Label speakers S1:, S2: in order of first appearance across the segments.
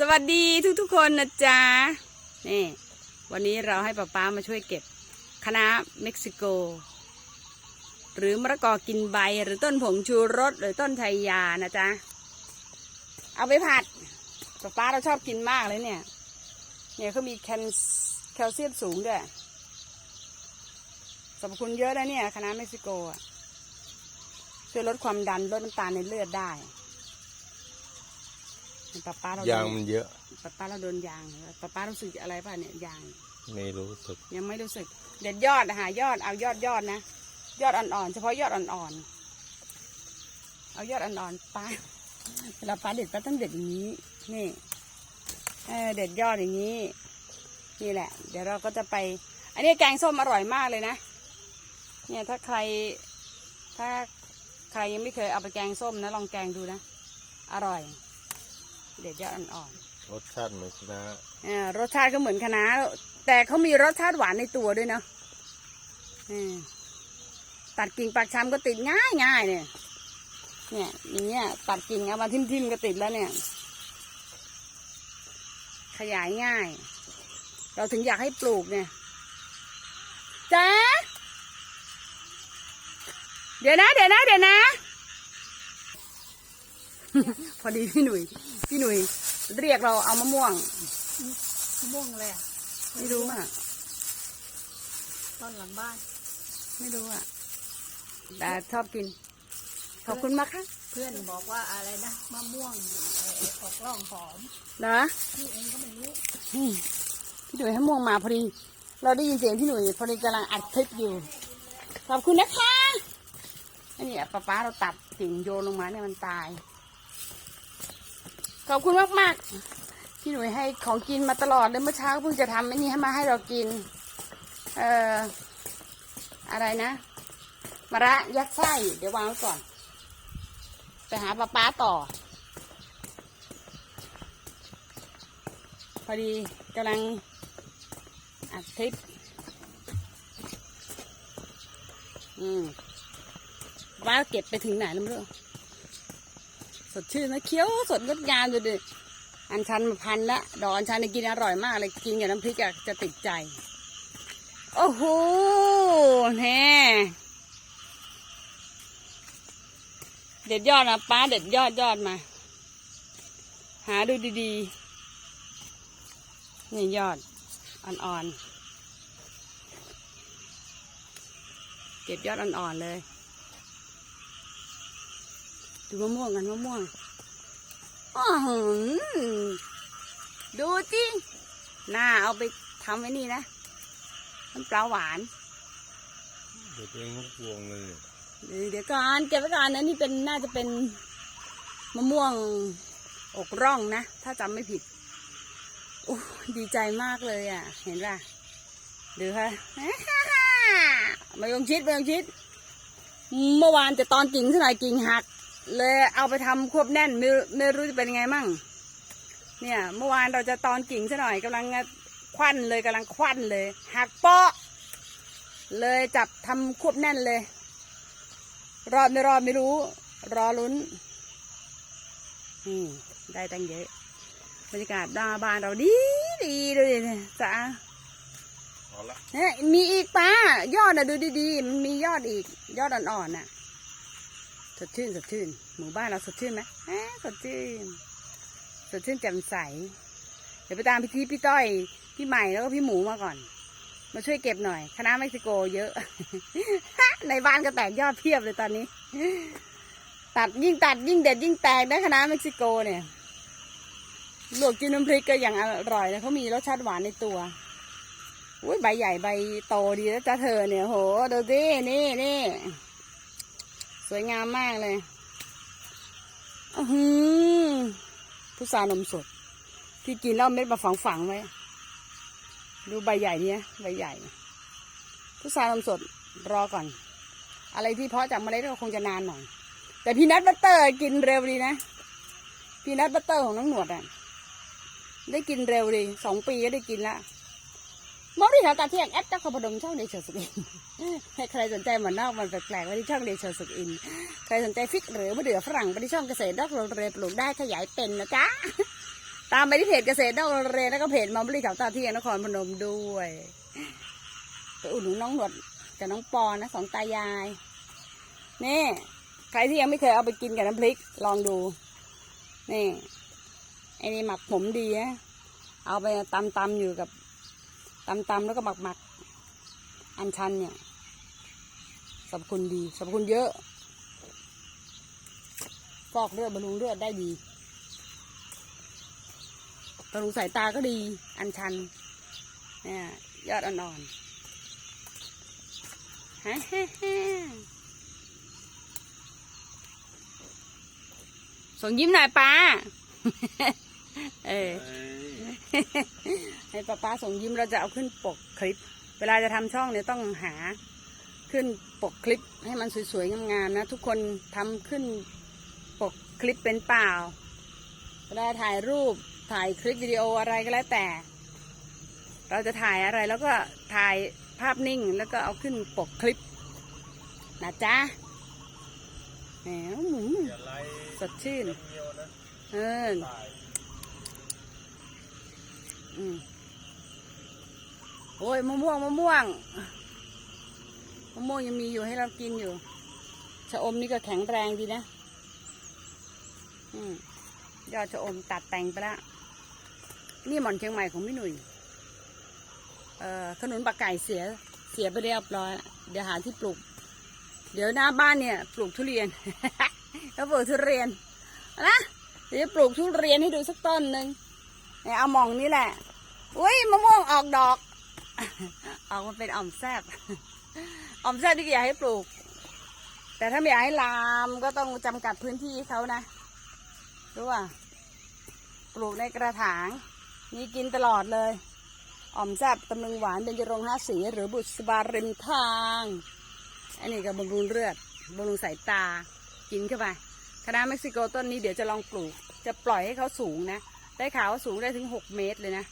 S1: สวัสดีทุกๆคนนะจ๊ะนี่วันนี้เราให้ป้าป้ามาช่วยเก็บคะน้าเม็กซิโก หรือมะละกอกินใบหรือต้นผงชูรสหรือต้นไทยานะจ๊ะ เอาไปผัดป้าป้าเราชอบกินมากเลยเนี่ย เนี่ยเขามีแคลเซียมสูงด้วยสรรพคุณเยอะนะเนี่ยคะน้าเม็กซิโกอะช่วยลดความดันลดน้ำตาลในเลือดได้ ป้าป้าเราโดน
S2: ยางมันเยอะ
S1: ป้าป้าเราโดนยางป้าป้ารู้สึกอะไรป่ะเนี่ยยาง
S2: ไม่รู้สึก
S1: ยังไม่รู้สึก เด็ดยอดอะหายอดเอายอดยอดนะ ยอดอ่อนๆเฉพาะยอดอ่อนๆ เอายอดอ่อนๆป้าเวลาป้าเด็ดป้าต้องเด็ดอย่างนี้ นี่เออเด็ดยอดอย่างนี้นี่แหละ เดี๋ยวเราก็จะไป อันนี้แกงส้มอร่อยมากเลยนะ เนี่ยถ้าใครถ้าใครยังไม่เคยเอาไปแกงส้มนะลองแกงดูนะ อร่อย เด็ดยอดอ่อนๆ
S2: รสชาติเหมือนคณะ
S1: อ่ารสชาติก็เหมือนคะน้าแต่เขามีรสชาติหวานในตัวด้วยเนาะอืมตัดกิ่งปากชำก็ติดง่ายง่ายเนี่ย เนี่ยอย่างเงี้ยตัดกิ่งเอามาทิ่มทิมๆก็ติดแล้วเนี่ย ขยายง่าย เราถึงอยากให้ปลูกเนี่ยจ้าเดี๋ยวนะ เดี๋ยวนะ เดี๋ยวนะ พอดีพี่หนุ่ย พี่หนุ่ยเรียกเราเอามะม่วง
S3: มะม่วงเลยอะ
S1: ไม่รู้อะ
S3: ต้นหลังบ้าน
S1: ไม่รู้อะแต่ชอบกิน ขอบคุณมากค่ะ
S3: เพื่อนบอกว่าอะไรนะมะม่วงไอ้ไอ้ออกร่องหอม
S1: เหรอ
S3: พี่เองก็ไม่รู้
S1: อืมพี่หนุ่ยให้ม่วงมาพอดี เราได้ยินเสียงพี่หนุ่ยพอดีกำลังอัดคลิปอยู่ ขอบคุณนะคะอันนี้ป้าป้าเราตัดกิ่งโยนลงมาเนี่ยมันตาย ขอบคุณมากมากพี่หนุ่ยให้ของกินมาตลอดเลยเมื่อเช้าเพิ่งจะทำไอ้นี่ให้มาให้เรากิน เอ่อ อะไรนะมะระยัดไส้ เดี๋ยววางไว้ก่อน ไปหาป้าป้าต่อ พอดีกำลังอัดคลิป อืมว่าเก็บไปถึงไหนแล้วไม่รู้ สดชื่นนะเคี้ยวสดงดงามดูดิอันชันมาพันละดอกอันชันกินอร่อยมากเลยกินกับน้ำพริกอะจะติดใจ โอ้โหแน่เด็ดยอดนะป้าเด็ดยอดยอดมา หาดูดีๆ นี่ยอดอ่อนๆ เก็บยอดอ่อนๆเลย ดูมะม่วงกันมะม่วงอ้อหือดูจิน่าเอาไปทำไว้นี่นะน้ำปลาหวาน
S2: เด็กเองทุกพวงเลย
S1: เดี๋ยวเดี๋ยวก่อนเก็บไว้ก่อนนะนี่เป็นน่าจะเป็นมะม่วงอกร่องนะ ถ้าจำไม่ผิดโอ้ดีใจมากเลยอะ เห็นป่ะดูค่ะมายงชิดมายงชิด เมื่อวานจะตอนกิ่งเท่าไหร่กิ่งหัก เลยเอาไปทำควบแน่นไม่รู้ไม่รู้จะเป็นยังไงมั่ง เนี่ย เมื่อวานเราจะตอนกิ่งซะหน่อยกำลังควันเลยกำลังควันเลยหักเปาะ เลยจับทำควบแน่นเลย รอดไม่รอดไม่รู้ รอลุ้นนี่ได้ตั้งเยอะบรรยากาศหน้าบ้านเราดีดีดูดิเนี่ยจ้า
S2: เอาละ
S1: เนี่ยมีอีกป้ายอดอะดูดีๆมันมียอดอีก ยอดอ่อนๆน่ะ สดชื่นสดชื่นหมู่บ้านเราสดชื่นไหมฮะสดชื่นสดชื่นแจ่มใส เดี๋ยวไปตามพี่ทีพี่ต้อย พี่ใหม่แล้วก็พี่หมูมาก่อน มาช่วยเก็บหน่อย คณะเม็กซิโกเยอะ ในบ้านก็แตกยอดเพียบเลยตอนนี้ ตัดยิ่งตัดยิ่งเด็ดยิ่งแตกนะคณะเม็กซิโกเนี่ยลวกจิ้มน้ำพริกก็อย่างอร่อยนะเขามีรสชาติหวานในตัวอุ้ยใบใหญ่ใบโตดีแล้วจ้าเธอเนี่ยโหดูสินี่นี่ วยงามมากเลยอือหือพุทรานมสด ที่กินแล้วเม็ดมาฝังฝังๆไว้ ดูใบใหญ่เนี่ยใบใหญ่ พุทรานมสดรอก่อน อะไรที่เพาะจากเมล็ดก็คงจะนานหน่อย แต่พีนัทบัตเตอร์กินเร็วดีนะ พีนัทบัตเตอร์ของน้องหนวดอะ ได้กินเร็วดีสองปีก็ได้กินละ มองที่แถวตาเที่ยงแอดเจ้าขบดมช่องเดชสุกอินให้ใครสนใจหมันนอกมันแปลกๆไว้ที่ช่องเดชสุกอิน ใครสนใจฟิกหรือมะเดื่อฝรั่งไปที่ช่องเกษตรดอกโรงเรปลูกได้ขยายเป็นนะจ๊ะตามไปที่เพจเกษตรนอกเรแล้วก็เพจมาบริเขาตาเที่ยงนครพนมด้วยไปอุดหนุนน้องหนวดกับน้องปอนะสองตายายนี่ใครที่ยังไม่เคยเอาไปกินกับน้ำพริกลองดูนี่ไอ้นี่หมักผมดีนะเอาไปตำตำๆอยู่กับ ตำตำแล้วก็หมักหมักอันชันเนี่ยสรรพคุณดีสรรพคุณเยอะ ฟอกเลือดบำรุงเลือดได้ดีบำรุงสายตาก็ดี อันชันเนี่ยยอดอ่อนๆฮ่าฮ่าฮ่าส่งยิ้มหน่อยป้า เออ ให้ป้าป้าส่งยิ้มเราจะเอาขึ้นปกคลิป เวลาจะทำช่องเนี่ยต้องหาขึ้นปกคลิปให้มันสวยๆงามๆนะ ทุกคนทำขึ้นปกคลิปเป็นเปล่า เวลาถ่ายรูปถ่ายคลิปวิดีโออะไรก็แล้วแต่ เราจะถ่ายอะไรแล้วก็ถ่ายภาพนิ่งแล้วก็เอาขึ้นปกคลิป นะจ๊ะแหมหมูสดชื่น
S2: เอ
S1: อ โอ้ยมะม่วงมะม่วงมะม่วงยังมีอยู่ให้เรากินอยู่ชะอมนี่ก็แข็งแรงดีนะอยอดชะอมตัดแต่งไปล้วนี่หมอนเชียงใหม่ของพี่หนุ่ยเอ่อขนุนปลาไก่เสียเสียไปเรียบร้อย เดี๋ยวหาที่ปลูก เดี๋ยวหน้าบ้านเนี่ย ปลูกทุเรียนแล้วปลูกทุเรียนนะเดี๋ยวจะปลูกทุเรียนให้ดูสักต้นหนึ่ง เนี่ยเอาหมองนี่แหละ อุ้ยมะม่วงออกดอก ออกมาเป็นอ่อมแซบอ่อมแซบที่อยากให้ปลูก แต่ถ้าไม่อยากให้ลามก็ต้องจำกัดพื้นที่เขานะรู้ป่ะปลูกในกระถางนี่กินตลอดเลยอ่อมแซบตำลึงหวานเบญจรงห้าสี หรือบุษบาริมทาง อันนี้ก็บำรุงเลือดบำรุงสายตา กินเข้าไปคณะเม็กซิโกต้นนี้เดี๋ยวจะลองปลูก จะปล่อยให้เขาสูงนะ ได้ข่าวว่าสูงได้ถึงหกเมตรเลยนะ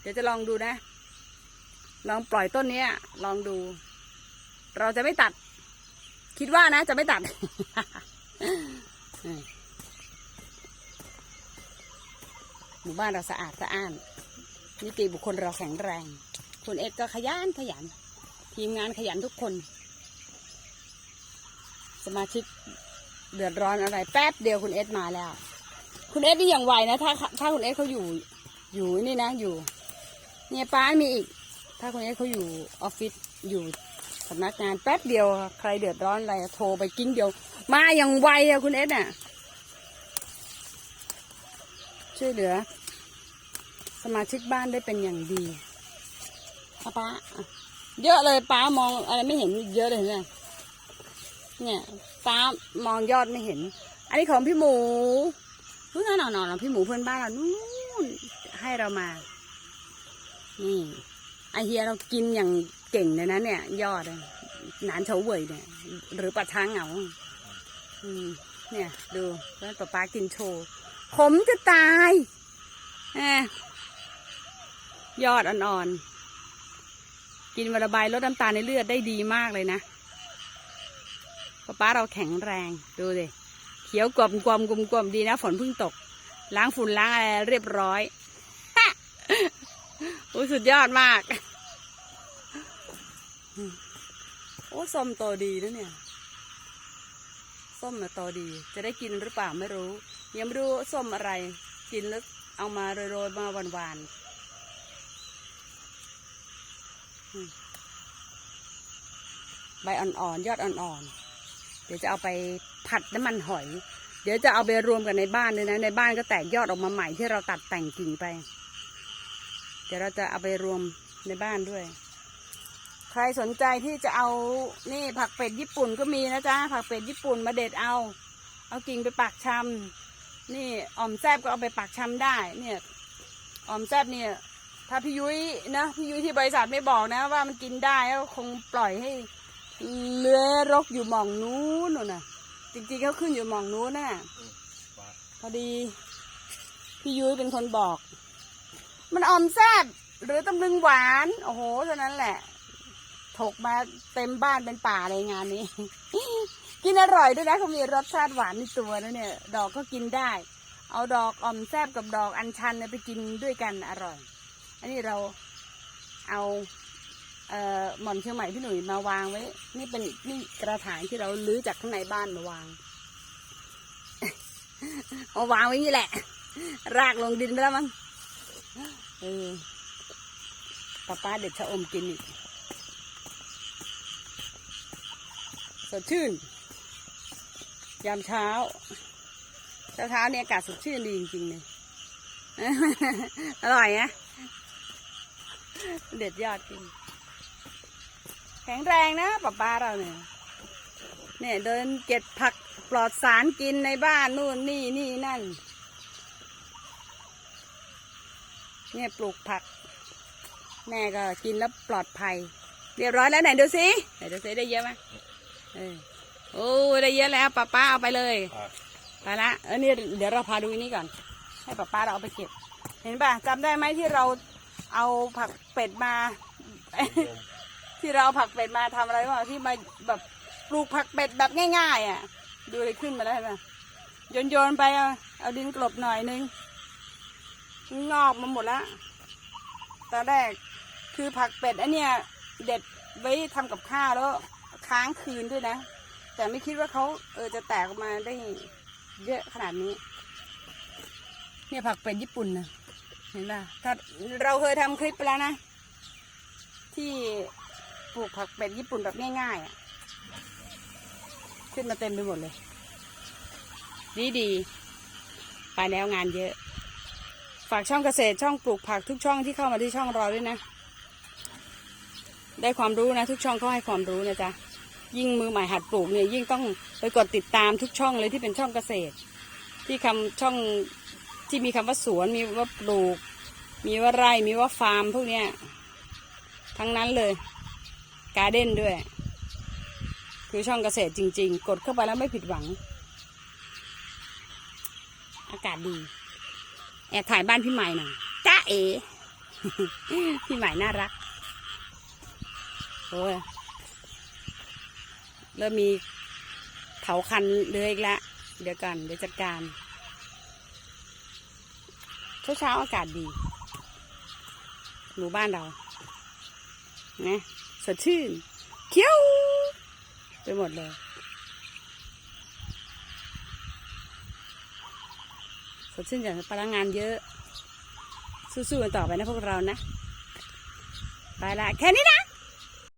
S1: เดี๋ยวจะลองดูนะ ลองปล่อยต้นเนี้ยลองดู เราจะไม่ตัด คิดว่านะ จะไม่ตัด หมู่บ้านเราสะอาดสะอ้านนิติบุคคลเราแข็งแรง คุณเอ็ดก็ขยันขยัน ทีมงานขยันทุกคน สมาชิกเดือดร้อนอะไร แป๊บเดียวคุณเอ็ดมาแล้ว คุณเอสนี่อย่างไวนะ ถ้า ถ้าคุณเอสเขาอยู่ อยู่นี่นะ อยู่ เนี่ยป้ามีอีก ถ้าคุณเอสเขาอยู่ออฟฟิศ อยู่สำนักงานแป๊บเดียว ใครเดือดร้อนอะไรโทรไปกิ้งเดียว มาอย่างไวอะคุณเอสน่ะ ช่วยเหลือ สมาชิกบ้านได้เป็นอย่างดีป้าเยอะเลยป้ามองอะไรไม่เห็นเยอะเลยเนี่ยเนี่ยป้ามองยอดไม่เห็น อันนี้ของพี่หมู นู้นน่ะหนอนๆพี่หมูเพื่อนบ้านเรานู่นให้เรามา นี่ไอเฮียเรากินอย่างเก่งเลยนะเนี่ย ยอดอะหนานเฉาเว่ยเนี่ย หรือปลาช้างเหงาเนี่ย ดูแล้วป้าป้ากินโชว์ผมจะตายแหมยอดอ่อนๆ กินวันละใบลดน้ำตาลในเลือดได้ดีมากเลยนะป้าป้าเราแข็งแรงดูดิ เขียวกลมกลมกลมกลมดีนะ ฝนเพิ่งตก ล้างฝุ่นล้างอะไรเรียบร้อยโอ้สุดยอดมาก โอ้ส้มโตดีนะเนี่ย ส้มน่ะโตดี จะได้กินหรือเปล่าไม่รู้ ยังไม่รู้ส้มอะไร กินแล้วเอามาโรยๆมาหวานๆใบอ่อนๆยอดอ่อนๆ เดี๋ยวจะเอาไปผัดน้ำมันหอย เดี๋ยวจะเอาไปรวมกันในบ้านเลยนะ ในบ้านก็แตกยอดออกมาใหม่ที่เราตัดแต่งกิ่งไป เดี๋ยวเราจะเอาไปรวมในบ้านด้วย ใครสนใจที่จะเอานี่ผักเป็ดญี่ปุ่นก็มีนะจ๊ะผักเป็ดญี่ปุ่นมาเด็ดเอา เอากิ่งไปปักชำนี่อ่อมแซบก็เอาไปปักชำได้ เนี่ยอ่อมแซบเนี่ยถ้าพี่ยุ้ยนะพี่ยุ้ยที่บริษัทไม่บอกนะ ว่ามันกินได้ก็คงปล่อยให้เลื้อยรกอยู่หมองนู้นน่ะ จริงๆเขาขึ้นอยู่หมองนู้นน่ะ
S2: ปลา
S1: พอดี พี่ยุ้ยเป็นคนบอก มันออมแซบหรือตำลึงหวาน โอ้โหเท่านั้นแหละ ถกมาเต็มบ้านเป็นป่าเลยงานนี้ กินอร่อยด้วยนะเขามีรสชาติหวานในตัวนะเนี่ย ดอกก็กินได้ เอาดอกอ่อมแซบกับดอกอัญชันเนี่ยไปกินด้วยกันอร่อย อันนี้เราเอา เอ่อหม่อนเชียงใหม่พี่หนุ่ยมาวางไว้ นี่เป็นนี่กระถางที่เราลื้อจากข้างในบ้านมาวางเอาวางไว้นี่แหละ รากลงดินไปแล้วมั้งเออป้าป้าเด็ดชะอมกินอีกสดชื่น ยามเช้าเช้าเช้าเนี่ยอากาศสดชื่นดีจริงๆเลยอร่อยนะเด็ดยอดกิน ข็งแรงนะป้าป้าเราเนี่ยเนี่ยเดินเก็บผักปลอดสารกินในบ้านนู่นนี่นี่นั่น เนี่ยปลูกผัก แม่ก็กินแล้วปลอดภัย เรียบร้อยแล้วไหนดูสิไหนดูสิได้เยอะไหมเออโอ้ได้เยอะแล้วป้าป้าเอาไปเลย
S2: อะ
S1: ไปละเออนี่เดี๋ยวเราพาดูอันนี้ก่อน ให้ป้าป้าเราเอาไปเก็บ เห็นป่ะจำได้ไหมที่เราเอาผักเป็ดมา ที่เราเอาผักเป็ดมาทำอะไรวะที่มาแบบปลูกผักเป็ดแบบง่าย ๆ อะ ดูเลยขึ้นมาได้ไหมโยนโยนๆไปเอาเอาดินกลบหน่อยนึงงอกมาหมดล้วตอนแรกคือผักเป็ดอันเนี้ยเด็ดไว้ทำกับข้าวแล้วค้างคืนด้วยนะ แต่ไม่คิดว่าเขาเออจะแตกออกมาได้เยอะขนาดนี้ เนี่ยผักเป็ดญี่ปุ่นนะเห็นป่ะถ้าเราเคยทำคลิปไปแล้วนะ ที่ ลูกผักเป็ดญี่ปุ่นแบบง่ายๆอะ ขึ้นมาเต็มไปหมดเลย ดีดีไปแล้วงานเยอะ ฝากช่องเกษตรช่องปลูกผักทุกช่องที่เข้ามาที่ช่องเราด้วยนะ ได้ความรู้นะ ทุกช่องก็ให้ความรู้นะจ๊ะยิ่งมือใหม่หัดปลูกเนี่ยยิ่งต้องไปกดติดตามทุกช่องเลยที่เป็นช่องเกษตร ที่คำช่องที่มีคำว่าสวนมีว่าปลูก มีว่าไร่มีว่าฟาร์มพวกเนี้ยทั้งนั้นเลย การ์เด้นด้วย คือช่องเกษตรจริง ๆ กดเข้าไปแล้วไม่ผิดหวัง อากาศดี แอบถ่ายบ้านพี่ใหม่หน่อยจ้าเอ พี่ใหม่น่ารัก โอ้ยเริ่มมีเถาคันเลยอีกแล้วเดี๋ยวกันเดี๋ยวจัดการ เช้าเช้าๆอากาศดี หมู่บ้านเรา นะ ดชื่นเขียว ไปหมดเลยสดชื่นจากพลังงานเยอะ สู้ๆกันต่อไปนะพวกเรานะ ไปละแค่นี้นะ